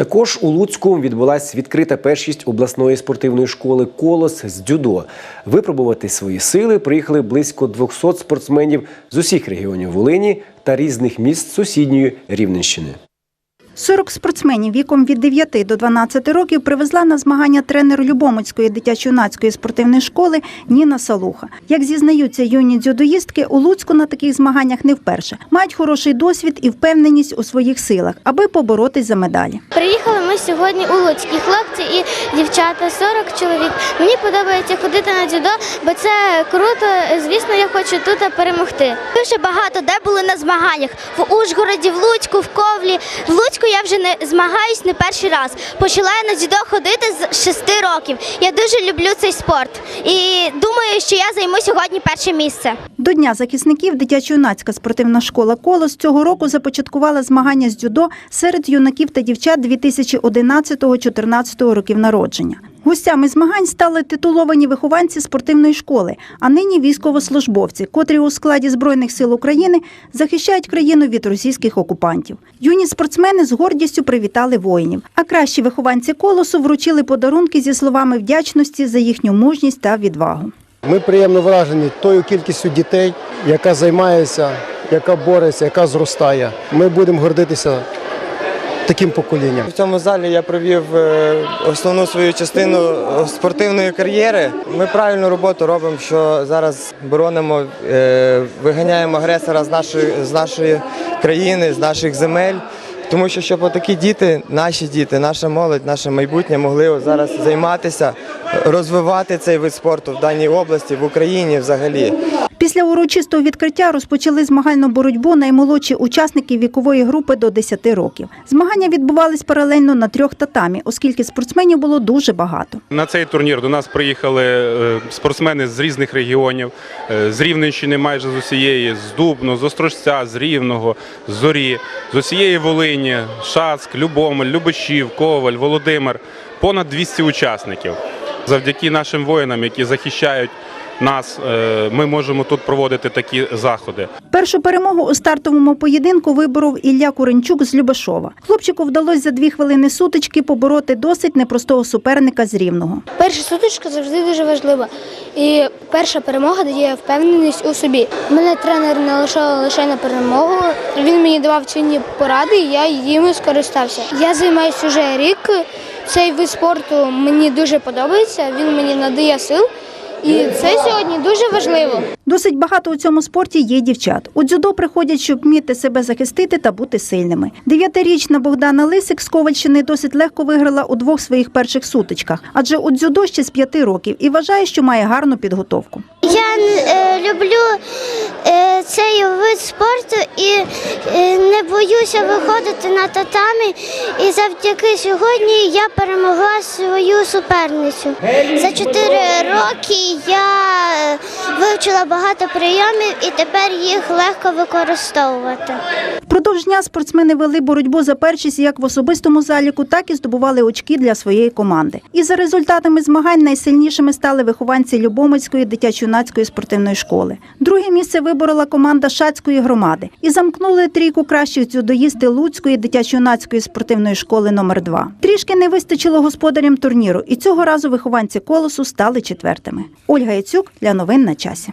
Також у Луцьку відбулася відкрита першість обласної спортивної школи Колос з дзюдо. Випробувати свої сили приїхали близько 200 спортсменів з усіх регіонів Волині та різних міст сусідньої Рівненщини. 40 спортсменів віком від 9 до 12 років привезла на змагання тренер Любомицької дитячо-юнацької спортивної школи Ніна Салуха. Як зізнаються юні дзюдоїстки, у Луцьку на таких змаганнях не вперше. Мають хороший досвід і впевненість у своїх силах, аби поборотись за медалі. Приїхали ми сьогодні у Луцьк, і хлопці і дівчата, 40 чоловік. Мені подобається ходити на дзюдо, бо це круто. Звісно, я хочу тут перемогти. Дуже багато де були на змаганнях в Ужгороді, в Луцьку, в Ковлі. В Луцьку я вже не змагаюсь не перший раз. Почала я на дзюдо ходити з 6 років. Я дуже люблю цей спорт і думаю, що я займу сьогодні перше місце. До Дня захисників дитячо-юнацька спортивна школа «Колос» цього року започаткувала змагання з дзюдо серед юнаків та дівчат 2011-2014 років народження. Гостями змагань стали титуловані вихованці спортивної школи, а нині військовослужбовці, котрі у складі Збройних сил України захищають країну від російських окупантів. Юні спортсмени з гордістю привітали воїнів, а кращі вихованці колосу вручили подарунки зі словами вдячності за їхню мужність та відвагу. Ми приємно вражені тою кількістю дітей, яка займається, яка бореться, яка зростає. Ми будемо гордитися таким поколінням. В цьому залі я провів е, основну свою частину е, спортивної кар'єри. Ми правильну роботу робимо, що зараз боронимо, е, виганяємо агресора з нашої, з нашої країни, з наших земель. Тому що щоб такі діти, наші діти, наша молодь, наше майбутнє могли зараз займатися, розвивати цей вид спорту в даній області, в Україні взагалі. Після урочистого відкриття розпочали змагальну боротьбу наймолодші учасники вікової групи до 10 років. Змагання відбувались паралельно на трьох татамі, оскільки спортсменів було дуже багато. На цей турнір до нас приїхали е, спортсмени з різних регіонів, е, з Рівненщини, майже з усієї, з Дубно, з Острожця, з Рівного, з Зорі, з усієї Волині, Шацк, Любомель, Любешів, Коваль, Володимир. Понад 200 учасників. Завдяки нашим воїнам, які захищають нас, е, ми можемо тут проводити такі заходи. Першу перемогу у стартовому поєдинку виборов Ілля Куренчук з Любашова. Хлопчику вдалося за дві хвилини сутички побороти досить непростого суперника з Рівного. Перша сутичка завжди дуже важлива. І перша перемога дає впевненість у собі. Мене тренер не лишав лише на перемогу. Він мені давав цінні поради, і я їм скористався. Я займаюся вже рік. Цей вид спорту мені дуже подобається. Він мені надає сил. І це сьогодні дуже важливо. Досить багато у цьому спорті є дівчат. У дзюдо приходять, щоб вміти себе захистити та бути сильними. Дев'ятирічна Богдана Лисик з Ковальщини досить легко виграла у двох своїх перших сутичках, адже у дзюдо ще з п'яти років і вважає, що має гарну підготовку. Я е, люблю е, цей вид спорту і е, не боюся виходити на татамі. І завдяки сьогодні я перемогла свою суперницю. За чотири роки я е, вивчила багато прийомів і тепер їх легко використовувати. Впродовж дня спортсмени вели боротьбу за першість як в особистому заліку, так і здобували очки для своєї команди. І за результатами змагань найсильнішими стали вихованці Любомицької дитячо-юнацької спортивної школи. Друге місце виборола команда Шацької громади і замкнули трійку кращих дзюдоїсти Луцької дитячо-юнацької спортивної школи номер 2 Трішки не вистачило господарям турніру, і цього разу вихованці колосу стали четвертими. Ольга Яцюк для новин на часі.